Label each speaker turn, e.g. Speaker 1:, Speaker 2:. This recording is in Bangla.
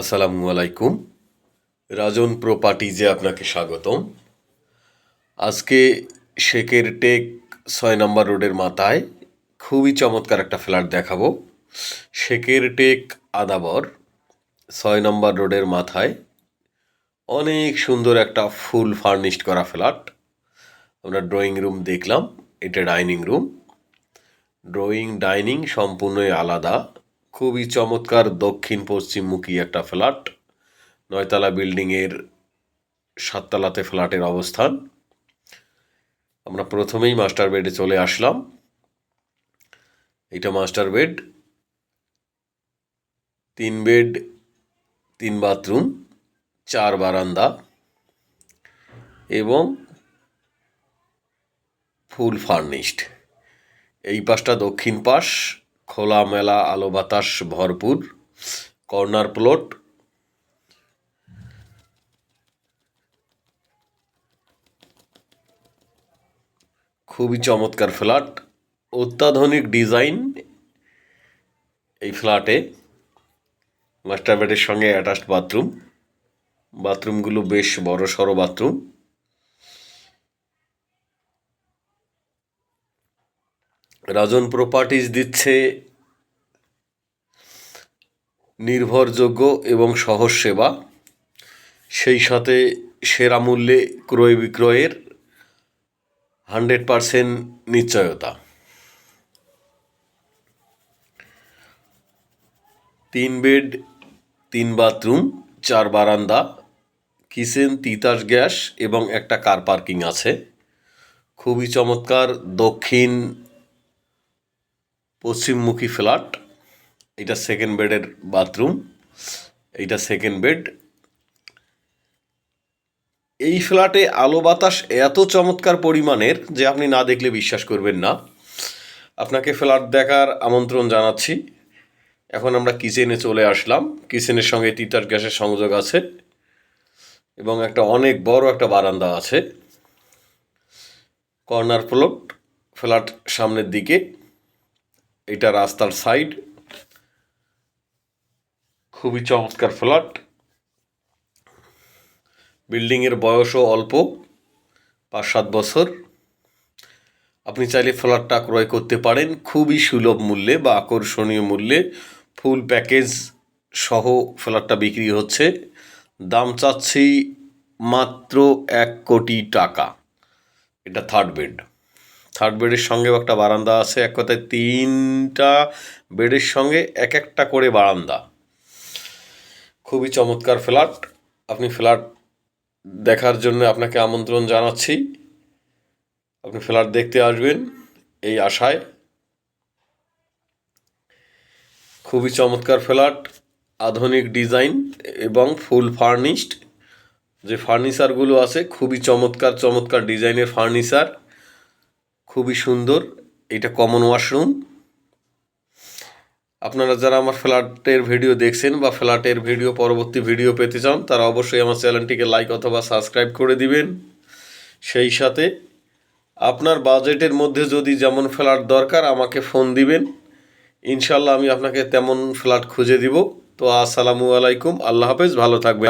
Speaker 1: আসসালামু আলাইকুম। রাজন প্রপার্টিজে আপনাকে স্বাগতম। আজকে শেখের টেক ছয় নম্বর রোডের মাথায় খুবই চমৎকার একটা ফ্ল্যাট দেখাবো। শেখের টেক আদাবর ছয় নম্বর রোডের মাথায় অনেক সুন্দর একটা ফুল ফার্নিশড করা ফ্ল্যাট। আমরা ড্রয়িং রুম দেখলাম, এটা ডাইনিং রুম ড্রয়িং ডাইনিং সম্পূর্ণই আলাদা। খুবই চমৎকার দক্ষিণ পশ্চিমমুখী একটা ফ্ল্যাট। নয়তলা বিল্ডিংয়ের সাততলাতে ফ্ল্যাটের অবস্থান। আমরা প্রথমেই মাস্টার বেডে চলে আসলাম। এটা মাস্টার বেড। তিন বেড, তিন বাথরুম, চার বারান্দা এবং ফুল ফার্নিশড। এই পাশটা দক্ষিণ পাশ। খোলামেলা আলো বাতাস ভরপুর। Corner plot. খুবই চমৎকার ফ্ল্যাট। অত্যাধুনিক ডিজাইন এই ফ্ল্যাটে। মাস্টার বেডের সঙ্গে অ্যাটাচড বাথরুম। বাথরুমগুলো বেশ বড় সড়ো বাথরুম। রাজন প্রপার্টিজ দিচ্ছে, নির্ভরযোগ্য এবং সহজ সেবা। সেই সাথে সেরা মূল্যে ক্রয় বিক্রয়ের হান্ড্রেড পারসেন্ট নিশ্চয়তা। তিন বেড, তিন বাথরুম, চার বারান্দা, কিচেন, তিতাস গ্যাস এবং একটা কার পার্কিং আছে। খুবই চমৎকার, দক্ষিণ পশ্চিমমুখী ফ্ল্যাট, এটা সেকেন্ড বেডের বাথরুম এইটা সেকেন্ড বেড এই ফ্ল্যাটে আলো বাতাস এত চমৎকার পরিমাণের যে আপনি না দেখলে বিশ্বাস করবেন না। আপনাকে ফ্ল্যাট দেখার আমন্ত্রণ জানাচ্ছি। এখন আমরা কিচেনে চলে আসলাম। কিচেনের সঙ্গে তিতাস গ্যাসের সংযোগ আছে এবং একটা অনেক বড় একটা বারান্দা আছে। কর্নার প্লট ফ্ল্যাট সামনের দিকে। এটা রাস্তার সাইড খুবই চমৎকার ফ্ল্যাট। বিল্ডিংয়ের বয়সও অল্প পাঁচ সাত বছর। আপনি চাইলে ফ্ল্যাটটা ক্রয় করতে পারেন, খুবই সুলভ মূল্যে বা আকর্ষণীয় মূল্যে। ফুল প্যাকেজ সহ ফ্ল্যাটটা বিক্রি হচ্ছে। দাম চাচ্ছি মাত্র এক কোটি টাকা। এটা থার্ড বেড থার্ড বেডের সঙ্গেও একটা বারান্দা আছে। এক কথায় তিনটা বেডের সঙ্গে এক একটা করে বারান্দা। খুবই চমৎকার ফ্ল্যাট আপনি ফ্ল্যাট দেখার জন্য আপনাকে আমন্ত্রণ জানাচ্ছি। আপনি ফ্ল্যাট দেখতে আসবেন এই আশায়। খুবই চমৎকার ফ্ল্যাট আধুনিক ডিজাইন এবং ফুল ফার্নিশড যে ফার্নিচারগুলো আছে, খুবই চমৎকার চমৎকার ডিজাইনের ফার্নিচার খুবই সুন্দর। এটা কমন ওয়াশরুম আপনারা যারা আমার ফ্ল্যাটের ভিডিও দেখছেন বা ফ্ল্যাটের ভিডিও, পরবর্তী ভিডিও পেতে চান, তারা অবশ্যই আমার চ্যানেলটিকে লাইক অথবা সাবস্ক্রাইব করে দিবেন। সেই সাথে আপনার বাজেটের মধ্যে যদি যেমন ফ্ল্যাট দরকার, আমাকে ফোন দিবেন। ইনশাল্লাহ আমি আপনাকে তেমন ফ্ল্যাট খুঁজে দিব। তো আসসালামু আলাইকুম। আল্লাহ হাফেজ। ভালো থাকবেন।